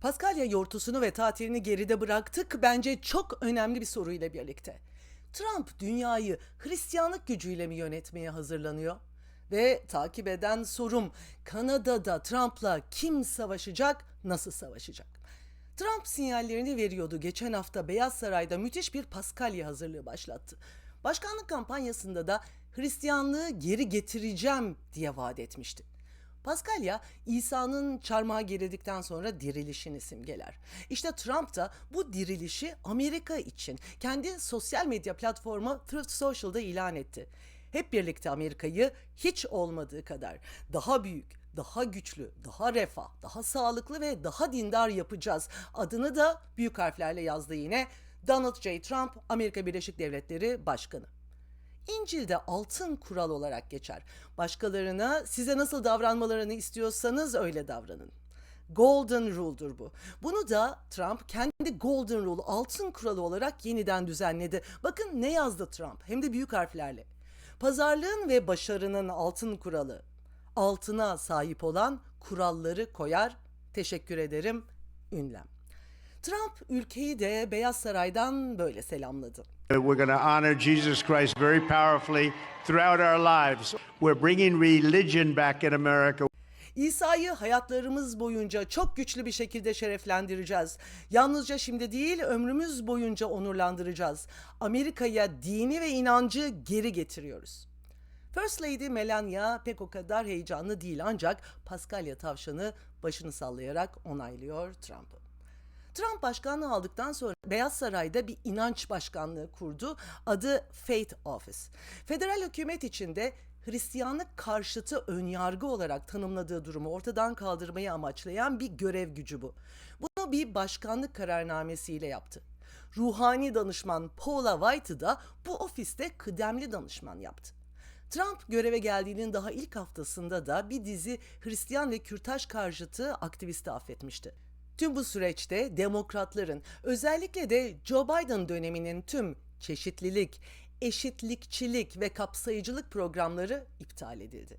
Paskalya yortusunu ve tatilini geride bıraktık bence çok önemli bir soruyla birlikte. Trump dünyayı Hristiyanlık gücüyle mi yönetmeye hazırlanıyor? Ve takip eden sorum Kanada'da Trump'la kim savaşacak, nasıl savaşacak? Trump sinyallerini veriyordu. Geçen hafta Beyaz Saray'da müthiş bir Paskalya hazırlığı başlattı. Başkanlık kampanyasında da Hristiyanlığı geri getireceğim diye vaat etmişti. Paskalya, İsa'nın çarmıha gerildikten sonra dirilişini simgeler. İşte Trump da bu dirilişi Amerika için kendi sosyal medya platformu Truth Social'da ilan etti. Hep birlikte Amerika'yı hiç olmadığı kadar daha büyük, daha güçlü, daha refah, daha sağlıklı ve daha dindar yapacağız. Adını da büyük harflerle yazdı yine Donald J. Trump, Amerika Birleşik Devletleri Başkanı. İncil'de altın kural olarak geçer. Başkalarına size nasıl davranmalarını istiyorsanız öyle davranın. Golden Rule'dur bu. Bunu da Trump kendi Golden Rule altın kuralı olarak yeniden düzenledi. Bakın ne yazdı Trump hem de büyük harflerle. Pazarlığın ve başarının altın kuralı. Altına sahip olan kuralları koyar. Teşekkür ederim. Ünlem. Trump ülkeyi de Beyaz Saray'dan böyle selamladı. We're going to honor Jesus Christ very powerfully throughout our lives. We're bringing religion back in America. İsa'yı hayatlarımız boyunca çok güçlü bir şekilde şereflendireceğiz. Yalnızca şimdi değil, ömrümüz boyunca onurlandıracağız. Amerika'ya dini ve inancı geri getiriyoruz. First Lady Melania pek o kadar heyecanlı değil ancak Paskalya tavşanı başını sallayarak onaylıyor Trump'ı. Trump başkanlığı aldıktan sonra Beyaz Saray'da bir inanç başkanlığı kurdu. Adı Faith Office. Federal hükümet içinde Hristiyanlık karşıtı önyargı olarak tanımladığı durumu ortadan kaldırmayı amaçlayan bir görev gücü bu. Bunu bir başkanlık kararnamesiyle yaptı. Ruhani danışman Paula White'ı da bu ofiste kıdemli danışman yaptı. Trump göreve geldiğinin daha ilk haftasında da bir dizi Hristiyan ve Kürtaj karşıtı aktivisti affetmişti. Tüm bu süreçte demokratların özellikle de Joe Biden döneminin tüm çeşitlilik, eşitlikçilik ve kapsayıcılık programları iptal edildi.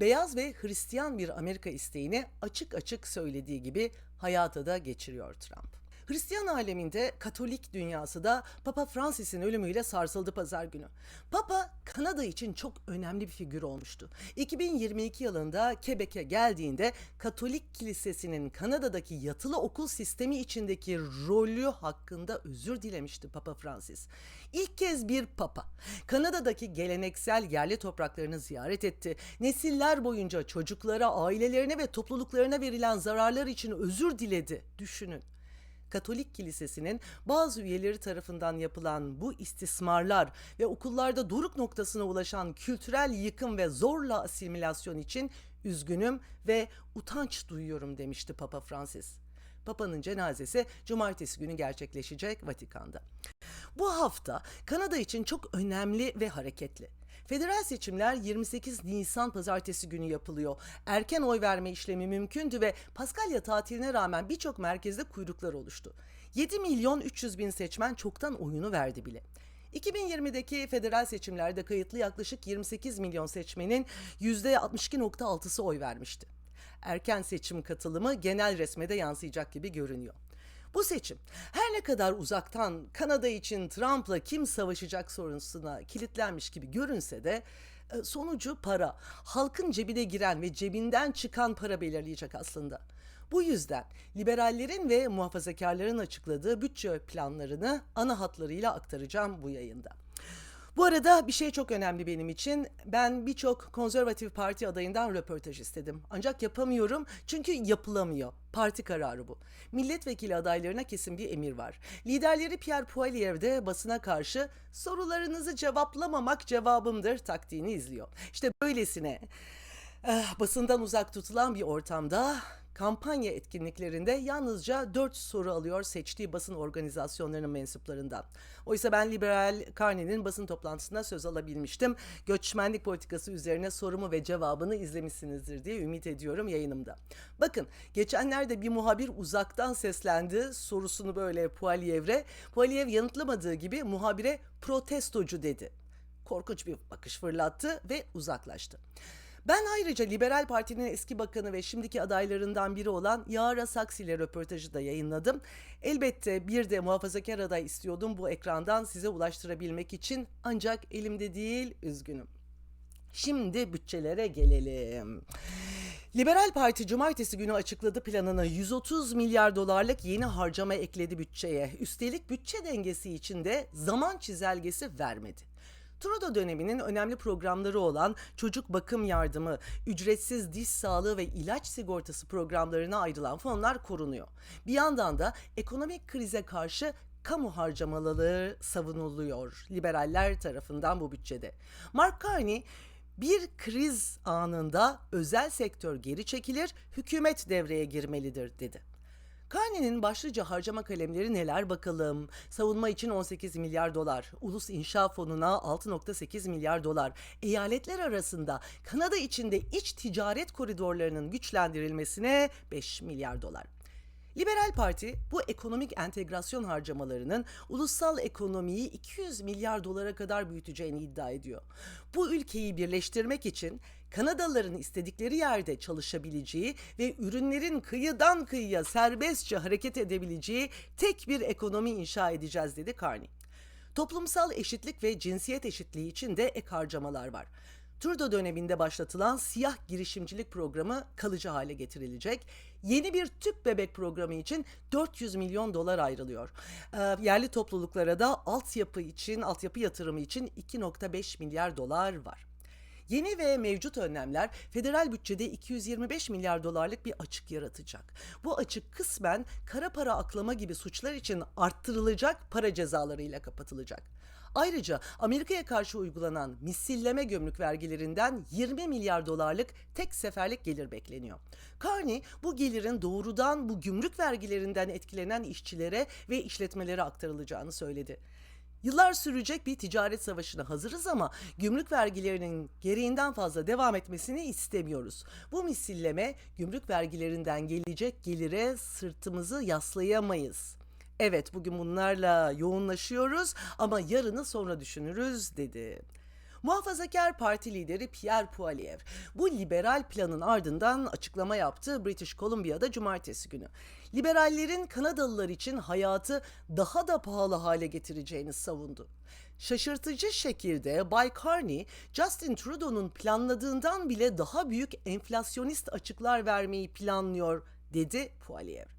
Beyaz ve Hristiyan bir Amerika isteğini açık açık söylediği gibi hayata da geçiriyor Trump. Hristiyan aleminde Katolik dünyası da Papa Francis'in ölümüyle sarsıldı pazar günü. Papa Kanada için çok önemli bir figür olmuştu. 2022 yılında Quebec'e geldiğinde Katolik Kilisesi'nin Kanada'daki yatılı okul sistemi içindeki rolü hakkında özür dilemişti Papa Francis. İlk kez bir papa Kanada'daki geleneksel yerli topraklarını ziyaret etti. Nesiller boyunca çocuklara, ailelerine ve topluluklarına verilen zararlar için özür diledi. Düşünün. Katolik Kilisesi'nin bazı üyeleri tarafından yapılan bu istismarlar ve okullarda doruk noktasına ulaşan kültürel yıkım ve zorla asimilasyon için üzgünüm ve utanç duyuyorum demişti Papa Francis. Papa'nın cenazesi cumartesi günü gerçekleşecek Vatikan'da. Bu hafta Kanada için çok önemli ve hareketli. Federal seçimler 28 Nisan pazartesi günü yapılıyor. Erken oy verme işlemi mümkündü ve Paskalya tatiline rağmen birçok merkezde kuyruklar oluştu. 7 milyon 300 bin seçmen çoktan oyunu verdi bile. 2020'deki federal seçimlerde kayıtlı yaklaşık 28 milyon seçmenin %62.6'sı oy vermişti. Erken seçim katılımı genel resmede yansıyacak gibi görünüyor. Bu seçim her ne kadar uzaktan Kanada için Trump'la kim savaşacak sorusuna kilitlenmiş gibi görünse de e, sonucu para, halkın cebine giren ve cebinden çıkan para belirleyecek aslında. Bu yüzden liberallerin ve muhafazakarların açıkladığı bütçe planlarını ana hatlarıyla aktaracağım bu yayında. Bu arada bir şey çok önemli benim için. Ben birçok konservatif parti adayından röportaj istedim. Ancak yapamıyorum çünkü yapılamıyor. Parti kararı bu. Milletvekili adaylarına kesin bir emir var. Liderleri Pierre Poilievre de basına karşı sorularınızı cevaplamamak cevabımdır taktiğini izliyor. İşte böylesine eh, basından uzak tutulan bir ortamda kampanya etkinliklerinde yalnızca 4 soru alıyor seçtiği basın organizasyonlarının mensuplarından. Oysa ben Liberal Carney'nin basın toplantısında söz alabilmiştim. Göçmenlik politikası üzerine sorumu ve cevabını izlemişsinizdir diye ümit ediyorum yayınımda. Bakın geçenlerde bir muhabir uzaktan seslendi sorusunu böyle Poilievre. Poiliev yanıtlamadığı gibi muhabire protestocu dedi. Korkunç bir bakış fırlattı ve uzaklaştı. Ben ayrıca Liberal Parti'nin eski bakanı ve şimdiki adaylarından biri olan Yara Saksi ile röportajı da yayınladım. Elbette bir de muhafazakar aday istiyordum bu ekrandan size ulaştırabilmek için ancak elimde değil üzgünüm. Şimdi bütçelere gelelim. Liberal Parti cumartesi günü açıkladı planını 130 milyar dolarlık yeni harcama ekledi bütçeye. Üstelik bütçe dengesi için de zaman çizelgesi vermedi. Trudeau döneminin önemli programları olan çocuk bakım yardımı, ücretsiz diş sağlığı ve ilaç sigortası programlarına ayrılan fonlar korunuyor. Bir yandan da ekonomik krize karşı kamu harcamaları savunuluyor liberaller tarafından bu bütçede. Mark Carney bir kriz anında özel sektör geri çekilir, hükümet devreye girmelidir dedi. Carney'nin başlıca harcama kalemleri neler bakalım? Savunma için 18 milyar dolar, Ulus İnşa Fonu'na 6.8 milyar dolar, eyaletler arasında Kanada içinde iç ticaret koridorlarının güçlendirilmesine 5 milyar dolar. Liberal Parti bu ekonomik entegrasyon harcamalarının ulusal ekonomiyi 200 milyar dolara kadar büyüteceğini iddia ediyor. Bu ülkeyi birleştirmek için Kanadalıların istedikleri yerde çalışabileceği ve ürünlerin kıyıdan kıyıya serbestçe hareket edebileceği tek bir ekonomi inşa edeceğiz dedi Carney. Toplumsal eşitlik ve cinsiyet eşitliği için de ek harcamalar var. Trudeau döneminde başlatılan siyah girişimcilik programı kalıcı hale getirilecek. Yeni bir tüp bebek programı için 400 milyon dolar ayrılıyor. Ee, yerli topluluklara da altyapı için, altyapı yatırımı için 2.5 milyar dolar var. Yeni ve mevcut önlemler federal bütçede 225 milyar dolarlık bir açık yaratacak. Bu açık kısmen kara para aklama gibi suçlar için arttırılacak para cezalarıyla kapatılacak. Ayrıca Amerika'ya karşı uygulanan misilleme gömrük vergilerinden 20 milyar dolarlık tek seferlik gelir bekleniyor. Carney bu gelirin doğrudan bu gümrük vergilerinden etkilenen işçilere ve işletmelere aktarılacağını söyledi. Yıllar sürecek bir ticaret savaşına hazırız ama gümrük vergilerinin gereğinden fazla devam etmesini istemiyoruz. Bu misilleme gümrük vergilerinden gelecek gelire sırtımızı yaslayamayız. Evet bugün bunlarla yoğunlaşıyoruz ama yarını sonra düşünürüz dedi. Muhafazakar Parti lideri Pierre Poilievre bu liberal planın ardından açıklama yaptı British Columbia'da cumartesi günü. Liberallerin Kanadalılar için hayatı daha da pahalı hale getireceğini savundu. Şaşırtıcı şekilde Bay Carney, Justin Trudeau'nun planladığından bile daha büyük enflasyonist açıklar vermeyi planlıyor dedi Poilievre.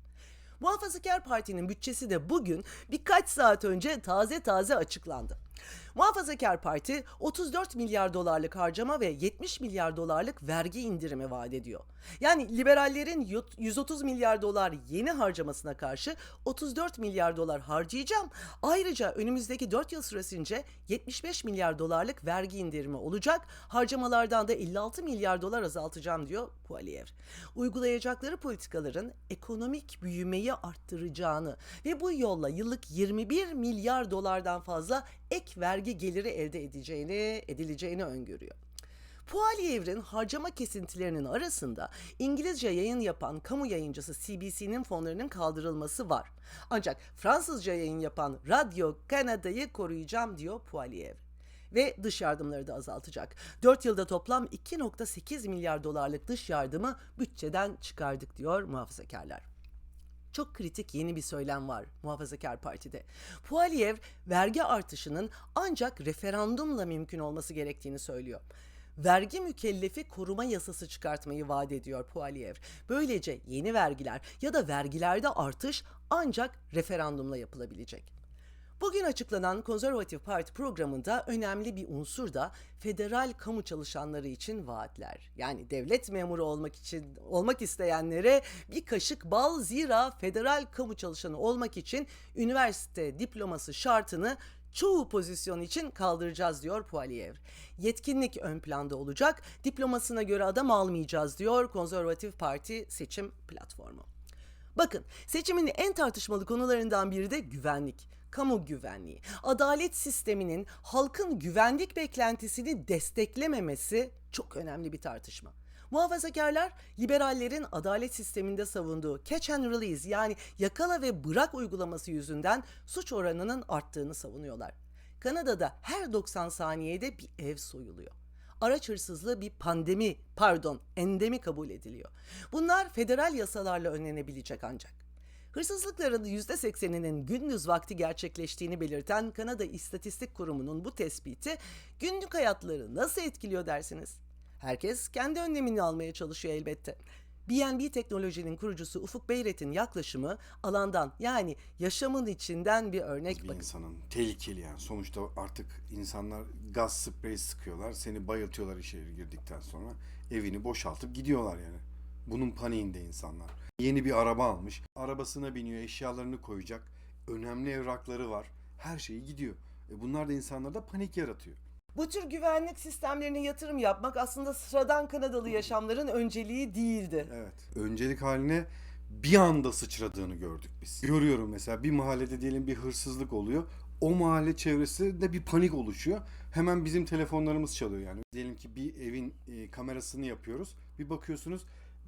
Muhafazakar Parti'nin bütçesi de bugün birkaç saat önce taze taze açıklandı. Muhafazakar Parti 34 milyar dolarlık harcama ve 70 milyar dolarlık vergi indirimi vaat ediyor. Yani liberallerin 130 milyar dolar yeni harcamasına karşı 34 milyar dolar harcayacağım. Ayrıca önümüzdeki 4 yıl süresince 75 milyar dolarlık vergi indirimi olacak. Harcamalardan da 56 milyar dolar azaltacağım diyor Poilievre. Uygulayacakları politikaların ekonomik büyümeyi arttıracağını ve bu yolla yıllık 21 milyar dolardan fazla ek vergi geliri elde edeceğini, edileceğini öngörüyor. Poilievre'in harcama kesintilerinin arasında İngilizce yayın yapan kamu yayıncısı CBC'nin fonlarının kaldırılması var. Ancak Fransızca yayın yapan Radyo Kanada'yı koruyacağım diyor Poilievre ve dış yardımları da azaltacak. 4 yılda toplam 2.8 milyar dolarlık dış yardımı bütçeden çıkardık diyor muhafazakarlar. Çok kritik yeni bir söylem var Muhafazakar Parti'de. Poilievre vergi artışının ancak referandumla mümkün olması gerektiğini söylüyor. Vergi mükellefi koruma yasası çıkartmayı vaat ediyor Poilievre. Böylece yeni vergiler ya da vergilerde artış ancak referandumla yapılabilecek. Bugün açıklanan Konservatif Parti programında önemli bir unsur da federal kamu çalışanları için vaatler. Yani devlet memuru olmak için olmak isteyenlere bir kaşık bal zira federal kamu çalışanı olmak için üniversite diploması şartını çoğu pozisyon için kaldıracağız diyor Poilievre. Yetkinlik ön planda olacak, diplomasına göre adam almayacağız diyor Konservatif Parti seçim platformu. Bakın seçimin en tartışmalı konularından biri de güvenlik. Kamu güvenliği. Adalet sisteminin halkın güvenlik beklentisini desteklememesi çok önemli bir tartışma. Muhafazakarlar liberallerin adalet sisteminde savunduğu catch and release yani yakala ve bırak uygulaması yüzünden suç oranının arttığını savunuyorlar. Kanada'da her 90 saniyede bir ev soyuluyor. araç hırsızlığı bir pandemi, pardon, endemi kabul ediliyor. Bunlar federal yasalarla önlenebilecek ancak. Hırsızlıkların %80'inin gündüz vakti gerçekleştiğini belirten Kanada İstatistik Kurumu'nun bu tespiti günlük hayatları nasıl etkiliyor dersiniz? Herkes kendi önlemini almaya çalışıyor elbette. BNB Teknoloji'nin kurucusu Ufuk Beyret'in yaklaşımı alandan yani yaşamın içinden bir örnek bir bakın. insanın tehlikeli yani. Sonuçta artık insanlar gaz spreyi sıkıyorlar. Seni bayıltıyorlar içeri girdikten sonra. Evini boşaltıp gidiyorlar yani. Bunun paniğinde insanlar. Yeni bir araba almış. Arabasına biniyor, eşyalarını koyacak. Önemli evrakları var. Her şeyi gidiyor. E bunlar da insanlarda panik yaratıyor. Bu tür güvenlik sistemlerine yatırım yapmak aslında sıradan Kanadalı yaşamların önceliği değildi. Evet. Öncelik haline bir anda sıçradığını gördük biz. Görüyorum mesela bir mahallede diyelim bir hırsızlık oluyor. O mahalle çevresinde bir panik oluşuyor. Hemen bizim telefonlarımız çalıyor yani. Diyelim ki bir evin e, kamerasını yapıyoruz. Bir bakıyorsunuz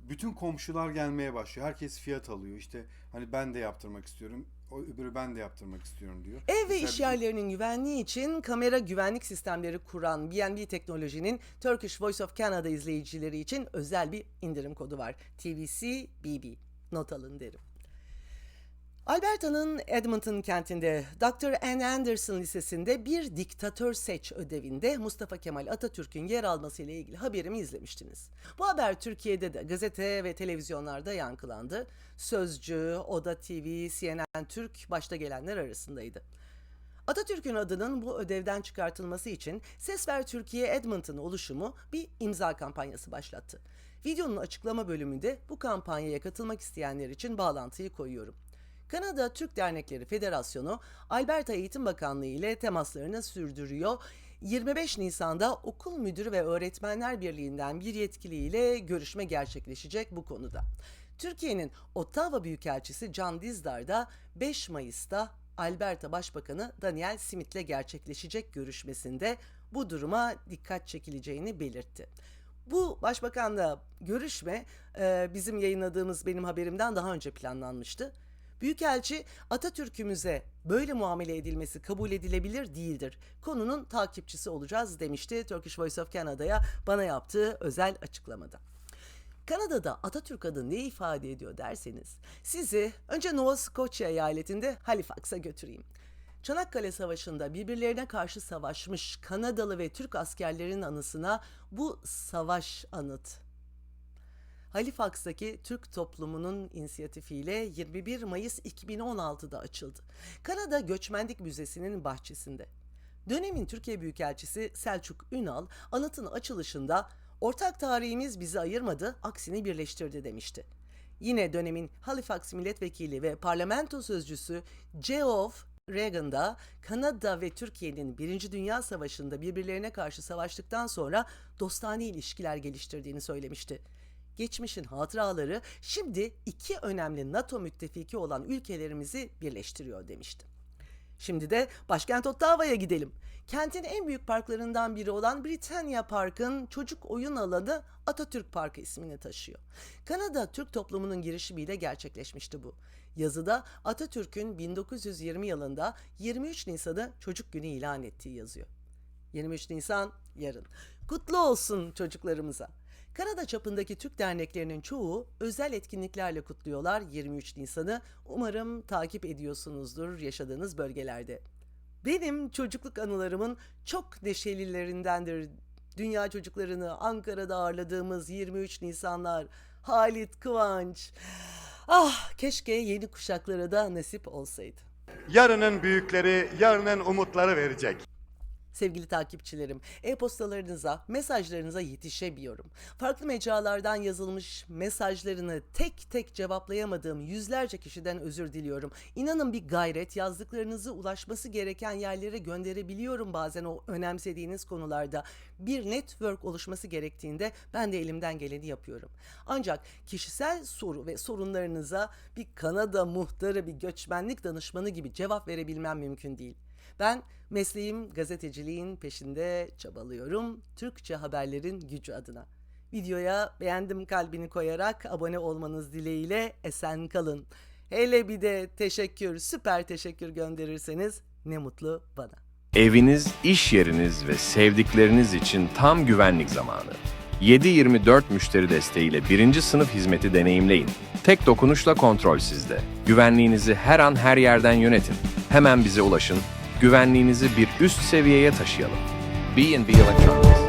bütün komşular gelmeye başlıyor. Herkes fiyat alıyor. İşte hani ben de yaptırmak istiyorum. O öbürü ben de yaptırmak istiyorum diyor. Ev ve Mesela iş yerlerinin güvenliği için kamera güvenlik sistemleri kuran BNB Teknoloji'nin Turkish Voice of Canada izleyicileri için özel bir indirim kodu var. TVC BB. Not alın derim. Alberta'nın Edmonton kentinde Dr. Ann Anderson Lisesi'nde bir diktatör seç ödevinde Mustafa Kemal Atatürk'ün yer alması ile ilgili haberimi izlemiştiniz. Bu haber Türkiye'de de gazete ve televizyonlarda yankılandı. Sözcü, Oda TV, CNN Türk başta gelenler arasındaydı. Atatürk'ün adının bu ödevden çıkartılması için Ses Ver Türkiye Edmonton oluşumu bir imza kampanyası başlattı. Videonun açıklama bölümünde bu kampanyaya katılmak isteyenler için bağlantıyı koyuyorum. Kanada Türk Dernekleri Federasyonu Alberta Eğitim Bakanlığı ile temaslarını sürdürüyor. 25 Nisan'da Okul Müdürü ve Öğretmenler Birliği'nden bir yetkiliyle görüşme gerçekleşecek bu konuda. Türkiye'nin Ottawa Büyükelçisi Can Dizdar da 5 Mayıs'ta Alberta Başbakanı Daniel Smith'le gerçekleşecek görüşmesinde bu duruma dikkat çekileceğini belirtti. Bu başbakanla görüşme e, bizim yayınladığımız benim haberimden daha önce planlanmıştı. Büyükelçi Atatürk'ümüze böyle muamele edilmesi kabul edilebilir değildir. Konunun takipçisi olacağız demişti Turkish Voice of Canada'ya bana yaptığı özel açıklamada. Kanada'da Atatürk adı ne ifade ediyor derseniz sizi önce Nova Scotia eyaletinde Halifax'a götüreyim. Çanakkale Savaşı'nda birbirlerine karşı savaşmış Kanadalı ve Türk askerlerin anısına bu savaş anıt Halifax'taki Türk toplumunun inisiyatifiyle 21 Mayıs 2016'da açıldı. Kanada Göçmenlik Müzesi'nin bahçesinde. Dönemin Türkiye Büyükelçisi Selçuk Ünal anıtın açılışında ortak tarihimiz bizi ayırmadı, aksini birleştirdi demişti. Yine dönemin Halifax milletvekili ve parlamento sözcüsü Geoff Reagan da Kanada ve Türkiye'nin Birinci Dünya Savaşı'nda birbirlerine karşı savaştıktan sonra dostane ilişkiler geliştirdiğini söylemişti. Geçmişin hatıraları şimdi iki önemli NATO müttefiki olan ülkelerimizi birleştiriyor demişti. Şimdi de başkent Ottawa'ya gidelim. Kentin en büyük parklarından biri olan Britannia Park'ın çocuk oyun alanı Atatürk Parkı ismini taşıyor. Kanada Türk toplumunun girişimiyle gerçekleşmişti bu. Yazıda Atatürk'ün 1920 yılında 23 Nisan'ı çocuk günü ilan ettiği yazıyor. 23 Nisan yarın. Kutlu olsun çocuklarımıza. Kanada çapındaki Türk derneklerinin çoğu özel etkinliklerle kutluyorlar 23 Nisan'ı. Umarım takip ediyorsunuzdur yaşadığınız bölgelerde. Benim çocukluk anılarımın çok neşelilerindendir. Dünya çocuklarını Ankara'da ağırladığımız 23 Nisanlar. Halit Kıvanç. Ah keşke yeni kuşaklara da nasip olsaydı. Yarının büyükleri, yarının umutları verecek. Sevgili takipçilerim, e-postalarınıza, mesajlarınıza yetişemiyorum. Farklı mecralardan yazılmış mesajlarını tek tek cevaplayamadığım yüzlerce kişiden özür diliyorum. İnanın bir gayret yazdıklarınızı ulaşması gereken yerlere gönderebiliyorum bazen o önemsediğiniz konularda. Bir network oluşması gerektiğinde ben de elimden geleni yapıyorum. Ancak kişisel soru ve sorunlarınıza bir Kanada muhtarı, bir göçmenlik danışmanı gibi cevap verebilmem mümkün değil. Ben mesleğim gazeteciliğin peşinde çabalıyorum. Türkçe haberlerin gücü adına. Videoya beğendim kalbini koyarak abone olmanız dileğiyle esen kalın. Hele bir de teşekkür, süper teşekkür gönderirseniz ne mutlu bana. Eviniz, iş yeriniz ve sevdikleriniz için tam güvenlik zamanı. 7-24 müşteri desteğiyle birinci sınıf hizmeti deneyimleyin. Tek dokunuşla kontrol sizde. Güvenliğinizi her an her yerden yönetin. Hemen bize ulaşın. Güvenliğinizi bir üst seviyeye taşıyalım. B&B Electronics.